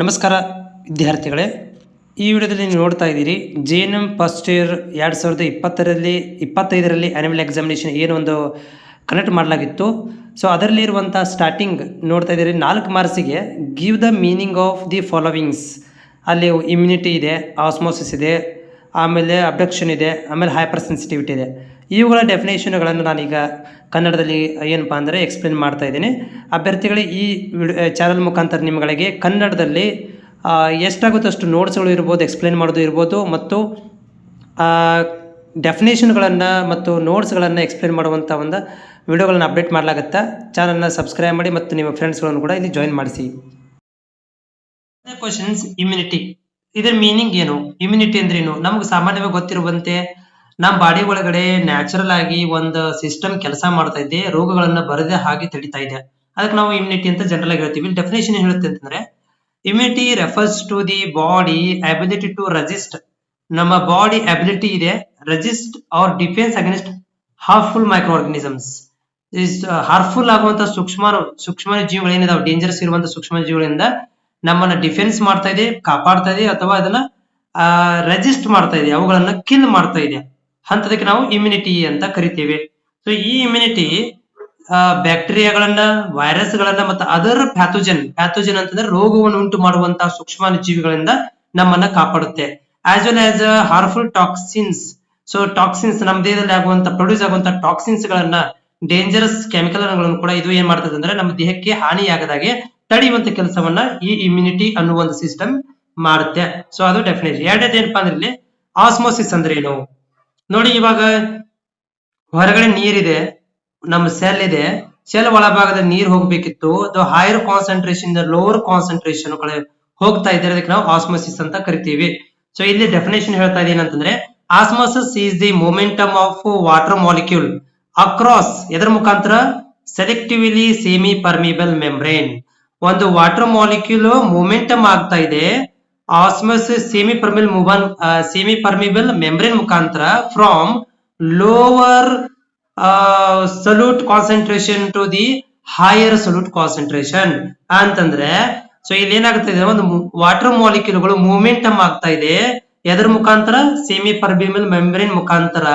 ನಮಸ್ಕಾರ ವಿದ್ಯಾರ್ಥಿಗಳೇ. ಈ ವಿಡಿಯೋದಲ್ಲಿ ನೀವು ನೋಡ್ತಾ ಇದ್ದೀರಿ J N M first year ಎರಡು ಸಾವಿರದ ಇಪ್ಪತ್ತರಲ್ಲಿ, ಇಪ್ಪತ್ತೈದರಲ್ಲಿ ಆ್ಯನಿಮಲ್ ಎಕ್ಸಾಮಿನೇಷನ್ ಏನು ಒಂದು ಕನೆಕ್ಟ್ ಮಾಡಲಾಗಿತ್ತು. ಸೊ ಅದರಲ್ಲಿ ಇರುವಂಥ ಸ್ಟಾರ್ಟಿಂಗ್ ನೋಡ್ತಾ ಇದ್ದೀರಿ. ನಾಲ್ಕು ಮಾರ್ಕ್ಸಿಗೆ give the meaning of the followings ಅಲ್ಲಿ ಇಮ್ಯುನಿಟಿ ಇದೆ ಆಸ್ಮೋಸಿಸ್ ಇದೆ, ಆಮೇಲೆ ಅಬ್ಡಕ್ಷನ್ ಇದೆ, ಆಮೇಲೆ ಹೈಪರ್ ಸೆನ್ಸಿಟಿವಿಟಿ ಇದೆ. ಇವುಗಳ ಡೆಫಿನೇಷನ್ಗಳನ್ನು ನಾನೀಗ ಕನ್ನಡದಲ್ಲಿ ಏನಪ್ಪ ಅಂದರೆ ಎಕ್ಸ್ಪ್ಲೇನ್ ಮಾಡ್ತಾ ಇದ್ದೀನಿ. ಅಭ್ಯರ್ಥಿಗಳೇ ಈ ಚಾನಲ್ ಮುಖಾಂತರ ನಿಮ್ಮಗಳಿಗೆ ಕನ್ನಡದಲ್ಲಿ ಎಷ್ಟಾಗುತ್ತೆ ಅಷ್ಟು ನೋಟ್ಸ್ಗಳು ಇರ್ಬೋದು ಎಕ್ಸ್ಪ್ಲೇನ್ ಮಾಡೋದು ಇರ್ಬೋದು ಮತ್ತು ಡೆಫಿನೇಷನ್ಗಳನ್ನು ಮತ್ತು ನೋಟ್ಸ್ಗಳನ್ನು ಎಕ್ಸ್ಪ್ಲೇನ್ ಮಾಡುವಂಥ ಒಂದು ವಿಡಿಯೋಗಳನ್ನ ಅಪ್ಡೇಟ್ ಮಾಡಲಾಗುತ್ತೆ? ಚಾನಲ್ನ ಸಬ್ಸ್ಕ್ರೈಬ್ ಮಾಡಿ ಮತ್ತು ನಿಮ್ಮ ಫ್ರೆಂಡ್ಸ್ಗಳನ್ನು ಕೂಡ ಇಲ್ಲಿ ಜಾಯಿನ್ ಮಾಡಿಸಿ. ಕ್ವಶನ್ಸ್ ಇಮ್ಯುನಿಟಿ ಇದರ ಮೀನಿಂಗ್ ಏನು? ಇಮ್ಯುನಿಟಿ ಅಂದ್ರೇನು? ನಮ್ಗೆ ಸಾಮಾನ್ಯವಾಗಿ ಗೊತ್ತಿರುವಂತೆ ನಮ್ಮ ಬಾಡಿ ಒಳಗಡೆ ನ್ಯಾಚುರಲ್ ಆಗಿ ಒಂದು ಸಿಸ್ಟಮ್ ಕೆಲಸ ಮಾಡ್ತಾ ಇದೆ, ರೋಗಗಳನ್ನ ಬರದೆ ಹಾಗೆ ತಡಿತಾ ಇದೆ. ಅದಕ್ಕೆ ನಾವು ಇಮ್ಯುನಿಟಿ ಅಂತ ಜನರಲ್ ಆಗಿ ಹೇಳ್ತೀವಿ. ಡೆಫಿನೇಷನ್ ಏನ್ ಹೇಳುತ್ತೆ ಅಂತಂದ್ರೆ immunity refers to the body ability to resist ನಮ್ಮ ಬಾಡಿ ಅಬಿಲಿಟಿ ಇದೆ resist or defence against harmful micro organisms harmful ಆಗುವಂತಹ ಸೂಕ್ಷ್ಮ ಸೂಕ್ಷ್ಮ ಜೀವಿಗಳು ಏನಿದಾವೆ ಡೇಂಜರಸ್ ಇರುವಂತ ಸೂಕ್ಷ್ಮ ಜೀವಿಗಳಿಂದ ನಮ್ಮನ್ನ ಡಿಫೆನ್ಸ್ ಮಾಡ್ತಾ ಇದೆ, ಕಾಪಾಡ್ತಾ ಇದೆ, ಅಥವಾ ಅದನ್ನ ರೆಜಿಸ್ಟ್ ಮಾಡ್ತಾ ಇದೆ, ಅವುಗಳನ್ನ ಕಿಲ್ ಮಾಡ್ತಾ ಇದೆ. ಅಂತದಕ್ಕೆ ನಾವು ಇಮ್ಯುನಿಟಿ ಅಂತ ಕರಿತೀವಿ. ಸೊ ಈ ಇಮ್ಯುನಿಟಿ ಬ್ಯಾಕ್ಟೀರಿಯಾಗಳನ್ನ ವೈರಸ್ ಗಳನ್ನ ಮತ್ತು ಅದರ್ ಪ್ಯಾಥೋಜನ್ ಪ್ಯಾಥೋಜನ್ ಅಂತಂದ್ರೆ ರೋಗವನ್ನು ಉಂಟು ಮಾಡುವಂತಹ ಸೂಕ್ಷ್ಮ ಜೀವಿಗಳಿಂದ ನಮ್ಮನ್ನ ಕಾಪಾಡುತ್ತೆ. As well as harmful toxins so toxins ನಮ್ಮ ದೇಹದಲ್ಲಿ ಆಗುವಂತ ಪ್ರೊಡ್ಯೂಸ್ ಆಗುವಂತ ಟಾಕ್ಸಿನ್ಸ್ ಗಳನ್ನ ಡೇಂಜರಸ್ ಕೆಮಿಕಲ್ ಕೂಡ ಇದು ಏನ್ ಮಾಡ್ತದೆ ಅಂದ್ರೆ ನಮ್ಮ ದೇಹಕ್ಕೆ ಹಾನಿಯಾಗದಾಗೆ ತಡೆಯುವಂತ ಕೆಲಸವನ್ನ ಈ ಇಮ್ಯುನಿಟಿ ಒಂದು ಸಿಸ್ಟಮ್ ಮಾಡುತ್ತೆ. ಸೊ ಅದು ಡೆಫಿನೇಷನ್ ಎರಡನೇದು ಅಂದ್ರೆ ಆಸ್ಮೋಸಿಸ್ ಅಂದ್ರೆ ಏನು? ನೋಡಿ ಇವಾಗ ಹೊರಗಡೆ ನೀರಿದೆ, ನಮ್ಮ ಸೆಲ್ ಇದೆ. ಸೆಲ್ ಒಳಭಾಗದ ನೀರು ಹೋಗ್ಬೇಕಿತ್ತು. ಅದು ಹೈಯರ್ ಕಾನ್ಸಂಟ್ರೇಷನ್ ಲೋವರ್ ಕಾನ್ಸಂಟ್ರೇಷನ್ ಕಡೆ ಹೋಗ್ತಾ ಇದ್ದಾರೆ. ಅದಕ್ಕೆ ನಾವು ಆಸ್ಮೋಸಿಸ್ ಅಂತ ಕರಿತೀವಿ. ಸೊ ಇಲ್ಲಿ ಡೆಫಿನೇಷನ್ ಹೇಳ್ತಾ ಇದೀನಿ ಅಂತಂದ್ರೆ osmosis is the momentum of water molecule across ಎದರ ಮುಖಾಂತರ? ಸೆಲೆಕ್ಟಿವ್ಲಿ ಸೆಮಿ ಪರ್ಮಿಬಲ್ ಮೆಂಬ್ರೇನ್ ಒಂದು ವಾಟರ್ ಮಾಲಿಕ್ಯೂಲ್ ಮೊಮೆಂಟಮ್ ಆಗ್ತಾ ಇದೆ. Osmosis semi permeable moving semi permeable membrane ಮುಖಾಂತರ from lower solute concentration to the higher solute concentration ಅಂತಂದ್ರೆ so ಇಲ್ಲಿ ಏನಾಗ್ತಾ ಒಂದು water ಮಾಲಿಕ್ಯೂಲ್ಗಳು momentum ಆಗ್ತಾ ಇದೆ. ಎದರ ಮುಖಾಂತರ? ಸೆಮಿ ಪರ್ಬಿಮಲ್ ಮೆಂಬ್ರೇನ್ ಮುಖಾಂತರ.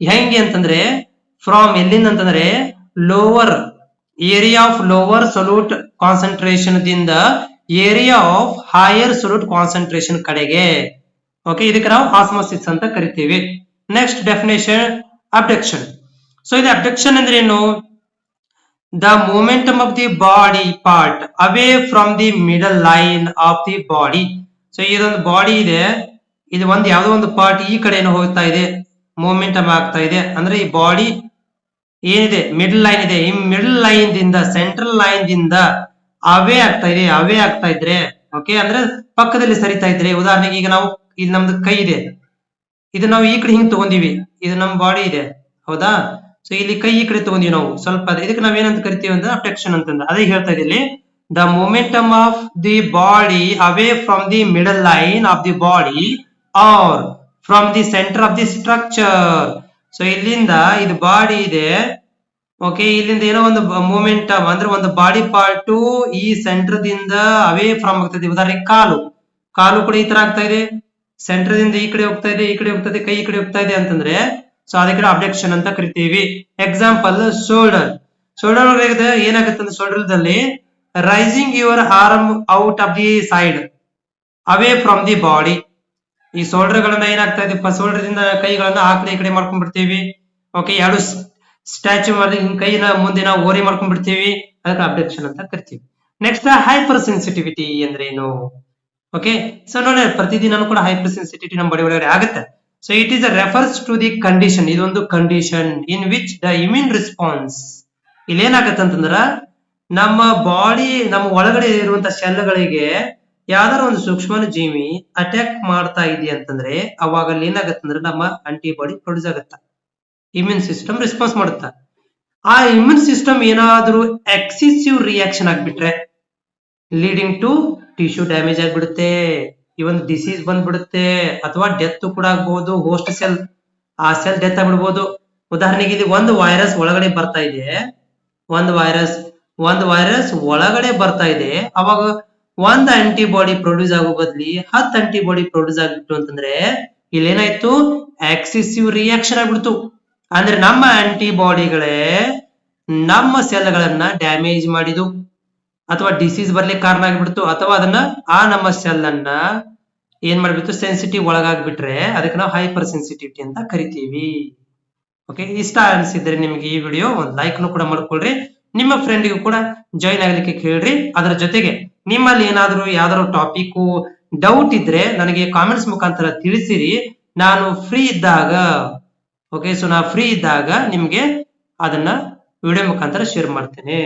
ಹೆಂಗೆ ಅಂತಂದ್ರೆ ಫ್ರಾಮ್ ಎಲ್ಲಿಂದ ಅಂತಂದ್ರೆ lower area of lower solute concentration ದಿಂದ area of higher solute concentration ಕಡೆಗೆ. ಓಕೆ ಇದಕ್ಕೆ ನಾವು ಆಸ್ಮೋಸಿಸ್ ಅಂತ ಕರಿತೀವಿ. ನೆಕ್ಸ್ಟ್ ಡೆಫಿನೇಷನ್ ಅಬ್ಡಕ್ಷನ್ ಸೊ ಇದು ಅಬ್ಡಕ್ಷನ್ ಅಂದ್ರೆ ಏನು? The momentum of the body part away from the middle line of the body so ಇದೊಂದು ಬಾಡಿ ಇದೆ. ಇದು ಒಂದು ಯಾವುದೋ ಒಂದು ಪಾರ್ಟ್ ಈ ಕಡೆ ಹೋಗ್ತಾ ಇದೆ. ಮೂಮೆಂಟಮ್ ಆಗ್ತಾ ಇದೆ. ಅಂದ್ರೆ ಈ ಬಾಡಿ ಏನಿದೆ? ಮಿಡಲ್ ಲೈನ್ ಇದೆ. ಈ ಮಿಡಲ್ ಲೈನ್ ದಿಂದ ಸೆಂಟ್ರಲ್ ಲೈನ್ ದಿಂದ ಅವೇ ಆಗ್ತಾ ಇದೆ ಅವೇ ಆಗ್ತಾ ಇದ್ರೆ ಓಕೆ ಅಂದ್ರೆ ಪಕ್ಕದಲ್ಲಿ ಸರಿತಾ ಇದ್ರೆ, ಉದಾಹರಣೆಗೆ ಈಗ ನಾವು, ಇಲ್ಲಿ ನಮ್ದು ಕೈ ಇದೆ. ಇದು ನಾವು ಈ ಕಡೆ ಹಿಂಗ್ ತಗೊಂಡಿವಿ, ಇದು ನಮ್ ಬಾಡಿ ಇದೆ, ಹೌದಾ? ಸೊ ಇಲ್ಲಿ ಕೈ ಈ ಕಡೆ ತಗೊಂಡಿವಿ ನಾವು, ಸ್ವಲ್ಪ. ಇದಕ್ಕೆ ನಾವ್ ಏನಂತ ಕರಿತೀವಿ ಅಂದ್ರೆ ಅಬ್ಡಕ್ಷನ್ ಅಂತಂದ್ರೆ ಅದೇ ಹೇಳ್ತಾ ಇದ್ದೀನಿ the momentum of the body away from the middle line of the body or from the centre of the structure so ಇಲ್ಲಿಂದ ಇದು ಬಾಡಿ ಇದೆ ಓಕೆ ಇಲ್ಲಿಂದ ಏನೋ ಒಂದು ಮೂಮೆಂಟ್ ಅಂದ್ರೆ ಒಂದು ಬಾಡಿ ಪಾರ್ಟ್ ಈ ಸೆಂಟರ್ ದಿಂದ ಅವೇ ಫ್ರಮ್ ಆಗ್ತದೆ. ಉದಾಹರಣೆಗೆ ಕಾಲು. ಕಾಲು ಕೂಡ ಈ ತರ ಆಗ್ತಾ ಇದೆ. ಸೆಂಟರ್ ದಿಂದ ಈ ಕಡೆ ಹೋಗ್ತಾ ಇದೆ, ಈ ಕಡೆ ಹೋಗ್ತಾ ಇದೆ, ಕೈ ಈ ಕಡೆ ಹೋಗ್ತಾ ಇದೆ ಅಂತಂದ್ರೆ ಸೊ ಅದಕ್ಕೆ ಅಬ್ಡಕ್ಷನ್ ಅಂತ ಕರಿತೀವಿ. ಎಕ್ಸಾಂಪಲ್ ಶೋಲ್ಡರ್ ಶೋಲ್ಡರ್ ಒಳಗೆ ಏನಾಗುತ್ತೆ ಅಂದ್ರೆ ಶೋಲ್ಡರ್ ದಲ್ಲಿ raising your arm out of the side away from the body ಈ ಶೋಲ್ಡರ್ ಗಳನ್ನ ಏನಾಗ್ತಾ ಇದೆ? ಶೋಲ್ಡರ್ ದಿಂದ ಕೈಗಳನ್ನ ಆ ಕಡೆ ಈ ಕಡೆ ಮಾಡ್ಕೊಂಡ್ಬಿಡ್ತೀವಿ. ಓಕೆ ಎರಡು ಸ್ಟ್ಯಾಚು ಮಾಡಿ ಹಿಂಗ್ ಕೈನ ಮುಂದೆ ನಾವು ಓರಿ ಮಾಡ್ಕೊಂಡ್ ಬಿಡ್ತೀವಿ. ಅದಕ್ಕೆ ಅಬ್ಡಕ್ಷನ್ ಅಂತ ಕರಿತೀವಿ. ನೆಕ್ಸ್ಟ್ ಹೈಪರ್ ಸೆನ್ಸಿಟಿವಿಟಿ ಅಂದ್ರೆ ಏನು? ಓಕೆ ಸೊ ನೋಡಿ ಪ್ರತಿದಿನ ಕೂಡ ಹೈಪರ್ ಸೆನ್ಸಿಟಿವಿಟಿ ನಮ್ಮ ಬಡಿ ಒಳಗಡೆ ಆಗುತ್ತೆ. So it is refers to the condition ಇದೊಂದು condition in which the immune response ಇಲ್ಲಿ ಏನಾಗತ್ತೆ ಅಂತಂದ್ರ ನಮ್ಮ ಬಾಡಿ ನಮ್ಮ ಒಳಗಡೆ ಇರುವಂತ ಶೆಲ್ಗಳಿಗೆ ಯಾವ್ದಾರ ಒಂದು ಸೂಕ್ಷ್ಮ ಜೀವಿ ಅಟ್ಯಾಕ್ ಮಾಡ್ತಾ ಇದೆಯಾ ಅಂತಂದ್ರೆ ಅವಾಗ ಅಲ್ಲಿ ಏನಾಗತ್ತಂದ್ರೆ ನಮ್ಮ ಆಂಟಿಬಾಡಿ ಪ್ರೊಡ್ಯೂಸ್ ಆಗತ್ತ? ಇಮ್ಯೂನ್ ಸಿಸ್ಟಮ್ ರೆಸ್ಪಾನ್ಸ್ ಮಾಡುತ್ತ. ಆ ಇಮ್ಯೂನ್ ಸಿಸ್ಟಮ್ ಏನಾದರೂ ಎಕ್ಸಿಸಿವ್ ರಿಯಾಕ್ಷನ್ ಆಗ್ಬಿಟ್ರೆ ಲೀಡಿಂಗ್ ಟು ಟಿಶ್ಯೂ ಡ್ಯಾಮೇಜ್ ಆಗ್ಬಿಡುತ್ತೆ ಒಂದು ಡಿಸೀಸ್ ಬಂದ್ಬಿಡುತ್ತೆ, ಅಥವಾ ಡೆತ್ ಕೂಡ ಆಗ್ಬಹುದು ಹೋಸ್ಟ್ ಸೆಲ್ ಆ ಸೆಲ್ ಡೆತ್ ಆಗ್ಬಿಡ್ಬೋದು. ಉದಾಹರಣೆಗೆ ಇಲ್ಲಿ ಒಂದು ವೈರಸ್ ಒಳಗಡೆ ಬರ್ತಾ ಇದೆ, ಒಂದು ವೈರಸ್ ಒಂದು ವೈರಸ್ ಒಳಗಡೆ ಬರ್ತಾ ಇದೆ. ಅವಾಗ ಒಂದ್ ಆಂಟಿಬಾಡಿ ಪ್ರೊಡ್ಯೂಸ್ ಆಗೋ ಬದ್ಲಿ ಹತ್ತು ಆಂಟಿಬಾಡಿ ಪ್ರೊಡ್ಯೂಸ್ ಆಗ್ಬಿಟ್ಟು ಅಂತಂದ್ರೆ ಇಲ್ಲೇನಾಯ್ತು? ಆಕ್ಸಿಸಿವ್ ರಿಯಾಕ್ಷನ್ ಆಗ್ಬಿಡ್ತು. ಅಂದ್ರೆ ನಮ್ಮ ಆಂಟಿಬಾಡಿಗಳೇ ನಮ್ಮ ಸೆಲ್ಗಳನ್ನ ಡ್ಯಾಮೇಜ್ ಮಾಡಿದು ಅಥವಾ ಡಿಸೀಸ್ ಬರ್ಲಿಕ್ಕೆ ಕಾರಣ ಆಗಿಬಿಡ್ತು, ಅಥವಾ ಅದನ್ನ ಆ ನಮ್ಮ ಸೆಲ್ ಅನ್ನ ಏನ್ ಮಾಡ್ಬಿಟ್ಟು ಸೆನ್ಸಿಟಿವ್ ಒಳಗಾಗ್ಬಿಟ್ರೆ ಅದಕ್ಕೆ ನಾವು ಹೈಪರ್ ಸೆನ್ಸಿಟಿವಿಟಿ ಅಂತ ಕರಿತೀವಿ. ಓಕೆ ಇಷ್ಟ ಅನಿಸಿದ್ರೆ ನಿಮ್ಗೆ ಈ ವಿಡಿಯೋ ಒಂದು ಲೈಕ್ ಕೂಡ ಮಾಡ್ಕೊಳ್ರಿ. ನಿಮ್ಮ ಫ್ರೆಂಡಿಗೂ ಕೂಡ ಜಾಯಿನ್ ಆಗ್ಲಿಕ್ಕೆ ಕೇಳ್ರಿ. ಅದರ ಜೊತೆಗೆ ನಿಮ್ಮಲ್ಲಿ ಏನಾದರೂ ಯಾವ್ದಾದ್ರು ಟಾಪಿಕ್ ಡೌಟ್ ಇದ್ರೆ ನನಗೆ ಕಾಮೆಂಟ್ಸ್ ಮುಖಾಂತರ ತಿಳಿಸಿರಿ. ನಾನು ಫ್ರೀ ಇದ್ದಾಗ ಓಕೆ ಸೊ ನಾ ಫ್ರೀ ಇದ್ದಾಗ ನಿಮ್ಗೆ ಅದನ್ನ ವಿಡಿಯೋ ಮುಖಾಂತರ ಶೇರ್ ಮಾಡ್ತೇನೆ.